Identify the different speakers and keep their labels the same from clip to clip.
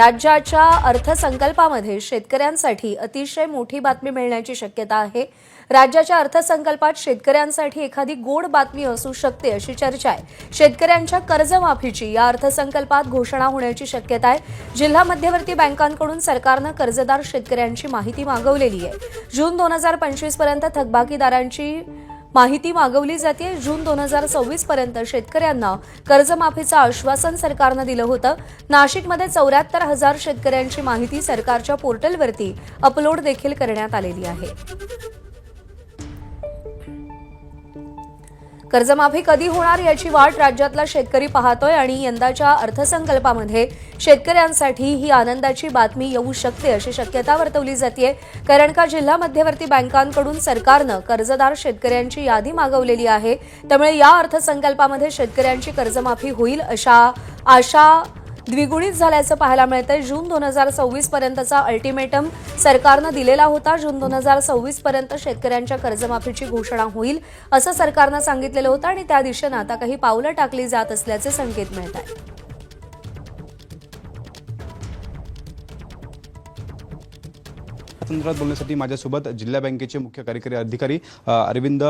Speaker 1: राज्याच्या अर्थसंकल्पामध्ये शेतकऱ्यांसाठी अतिशय मोठी बातमी मिळण्याची शक्यता आहे. राज्याच्या अर्थसंकल्पात शेतकऱ्यांसाठी एखादी गोड बातमी असू शकते अशी चर्चा आहे. शेतकऱ्यांच्या कर्जमाफीची या अर्थसंकल्पात घोषणा होण्याची शक्यता आहे. जिल्हा मध्यवर्ती बँकांकडून सरकारनं कर्जदार शेतकऱ्यांची माहिती मागवलेली आहे. जून दोन हजार पंचवीसपर्यंत थकबाकीदारांची माहिती मागवली जाते. जून दोन हजार सव्वीस पर्यंत शेतकऱ्यांना कर्जमाफीचं आश्वासन सरकारनं दिलं होतं. नाशिकमध्ये चौऱ्याहत्तर हजार शेतकऱ्यांची माहिती सरकारच्या पोर्टलवरती अपलोड देखील करण्यात आलेली आहे. कर्जमाफी कधी होणार याची वाट राज्यातला शेतकरी पाहतोय आणि यंदाच्या अर्थसंकल्पामध्ये शेतकऱ्यांसाठी ही आनंदाची बातमी येऊ शकते अशी शक्यता वर्तवली जाते कारण का जिल्हा मध्यवर्ती बँकांकडून सरकारनं कर्जदार शेतकऱ्यांची यादी मागवलेली आहे. त्यामुळे या अर्थसंकल्पामध्ये शेतकऱ्यांची कर्जमाफी होईल अशा आशा द्विगुणित झाल्याचं पाहायला मिळतंय. जून दोन हजार सव्वीस पर्यंतचा अल्टिमेटम सरकारनं दिलेला होता. जून दोन हजार सव्वीस पर्यंत शेतकऱ्यांच्या कर्जमाफीची घोषणा होईल असं सरकारनं सांगितलेलं होतं आणि त्या दिशेनं आता काही पावलं टाकली जात असल्याचे संकेत मिळत आहेत.
Speaker 2: संदर्भात बोलण्यासाठी माझ्यासोबत जिल्हा बँकेचे मुख्य कार्यकारी अधिकारी अरविंद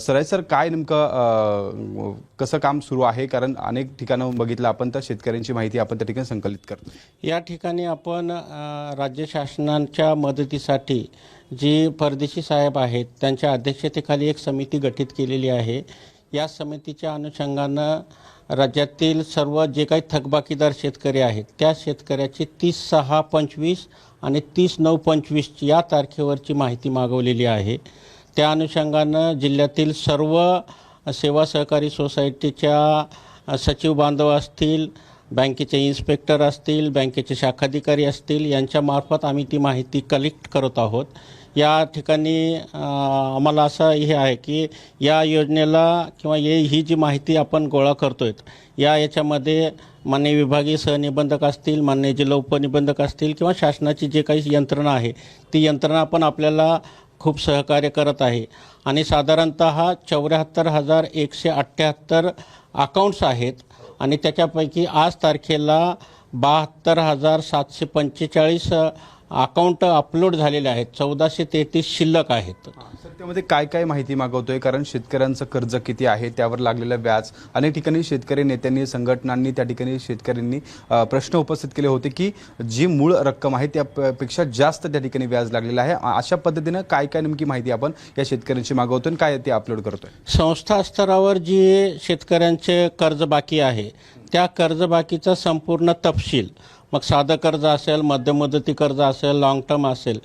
Speaker 2: सराय सर काय नेमकं कसं काम सुरू आहे? कारण अनेक ठिकाणं बघितलं आपण तर शेतकऱ्यांची माहिती आपण त्या ठिकाणी संकलित करतो.
Speaker 3: या ठिकाणी आपण राज्य शासनाच्या मदतीसाठी जी परदेशी साहेब आहेत त्यांच्या अध्यक्षतेखाली एक समिती गठीत केलेली आहे. या समितीच्या अनुषंगानं राज्यातील सर्व जे काही थकबाकीदार शेतकरी आहेत त्या शेतकऱ्याची तीस सहा पंचवीस आणि तीस नऊ पंचवीस या तारखेवरची माहिती मागवलेली आहे. त्या अनुषंगानं जिल्ह्यातील सर्व सेवा सहकारी सोसायटीच्या सचिव बांधव असतील बँकेचे इन्स्पेक्टर असतील बँकेचे शाखाधिकारी असतील यांच्यामार्फत आम्ही ती माहिती कलेक्ट करत आहोत. या ठिकाणी आम्हाला असं हे आहे की या योजनेला किंवा ये ही जी माहिती आपण गोळा करतोय या याच्यामध्ये मान्य विभागीय सहनिबंधक असतील मान्य जिल्हा उपनिबंधक असतील किंवा शासनाची जे काही यंत्रणा आहे ती यंत्रणा पण आपल्याला खूप सहकार्य करत आहे. आणि साधारणतः चौऱ्याहत्तर हजार एकशे अठ्ठ्याहत्तर अकाउंट्स आहेत आणि त्याच्यापैकी आज तारखेला बहात्तर हजार सातशे पंचेचाळीस अकाउंट अपलोड झालेले आहेत. चौदाशे तेहतीस शिल्लक आहेत.
Speaker 2: सर त्यामध्ये काय काय माहिती मागवतोय? कारण शेतकऱ्यांचं कर्ज किती आहे त्यावर लागलेलं व्याज. अनेक ठिकाणी शेतकरी नेत्यांनी संघटनांनी त्या ठिकाणी शेतकऱ्यांनी प्रश्न उपस्थित केले होते की जी मूळ रक्कम आहे त्यापेक्षा जास्त त्या ठिकाणी व्याज लागलेलं आहे. अशा पद्धतीनं काय काय नेमकी माहिती आपण या शेतकऱ्यांची मागवतोय आणि काय ते अपलोड करतोय?
Speaker 3: संस्था स्तरावर जी शेतकऱ्यांचे कर्ज बाकी आहे त्या कर्जबाकीचा संपूर्ण तपशील. मग साधं कर्ज असेल मध्यम मुदती कर्ज असेल लाँग टर्म असेल.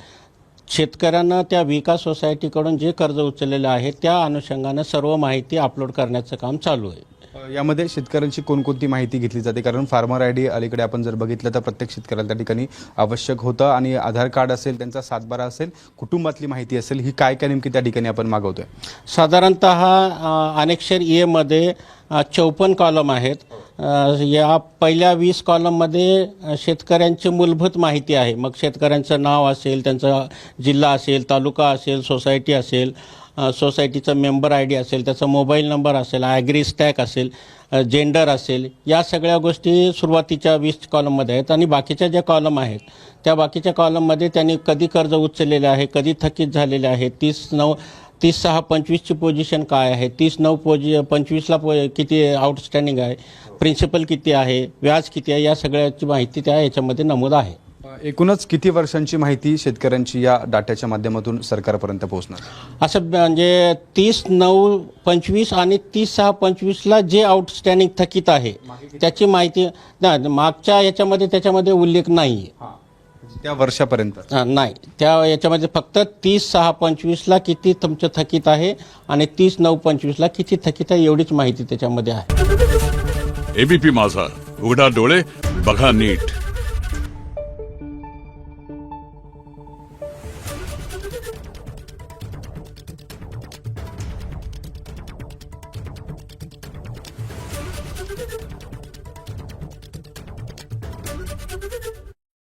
Speaker 3: शेतकऱ्यांना त्या विकास सोसायटीकडून जे कर्ज उचललेलं आहे त्या अनुषंगानं सर्व माहिती अपलोड करण्याचं काम चालू आहे.
Speaker 2: यामध्ये शेतकऱ्यांची कोणकोणती माहिती घेतली जाते? कारण फार्मर आय डी अलीकडे आपण जर बघितलं तर प्रत्येक शेतकऱ्याला त्या ठिकाणी आवश्यक होतं आणि आधार कार्ड असेल त्यांचा सातबारा असेल कुटुंबातली माहिती असेल ही काय काय नेमकी त्या ठिकाणी आपण मागवतोय?
Speaker 3: साधारणत अनेक्षर ई एमध्ये चौपन्न कॉलम आहेत. या पहिल्या वीस कॉलममध्ये शेतकऱ्यांची मूलभूत माहिती आहे. मग शेतकऱ्यांचं नाव असेल त्यांचा जिल्हा असेल तालुका असेल सोसायटी असेल सोसायटीचा सोसायटीचं मेंबर आय डी असेल त्याचा मोबाईल नंबर असेल ॲग्री स्टॅक असेल जेंडर असेल या सगळ्या गोष्टी सुरुवातीच्या वीस कॉलममध्ये आहेत. आणि बाकीच्या ज्या कॉलम आहेत त्या बाकीच्या कॉलममध्ये त्यांनी कधी कर्ज उचललेले आहे कधी थकीत झालेले आहे तीस नऊ तीस सहा पंचवीसची पोझिशन काय आहे? तीस नऊ पोझि पंचवीसला पो किती आउटस्टँडिंग आहे? प्रिन्सिपल किती आहे? व्याज किती आहे? या सगळ्याची माहिती त्या याच्यामध्ये नमूद आहे.
Speaker 2: एकूणच किती वर्षांची माहिती शेतकऱ्यांची या डाट्याच्या माध्यमातून सरकारपर्यंत पोहोचणार?
Speaker 3: असं म्हणजे तीस नऊ पंचवीस आणि तीस सहा पंचवीसला जे आउटस्टँडिंग थकीत आहे त्याची माहिती मागच्या याच्यामध्ये त्याच्यामध्ये उल्लेख नाही आहे
Speaker 2: त्या वर्षापर्यंत?
Speaker 3: हा, नाही. त्या याच्यामध्ये फक्त तीस सहा पंचवीसला किती तुमचं थकीत आहे आणि तीस नऊ पंचवीसला किती थकीत आहे एवढीच माहिती त्याच्यामध्ये आहे.
Speaker 4: एबीपी माझा. उघडा डोळे बघा नीट.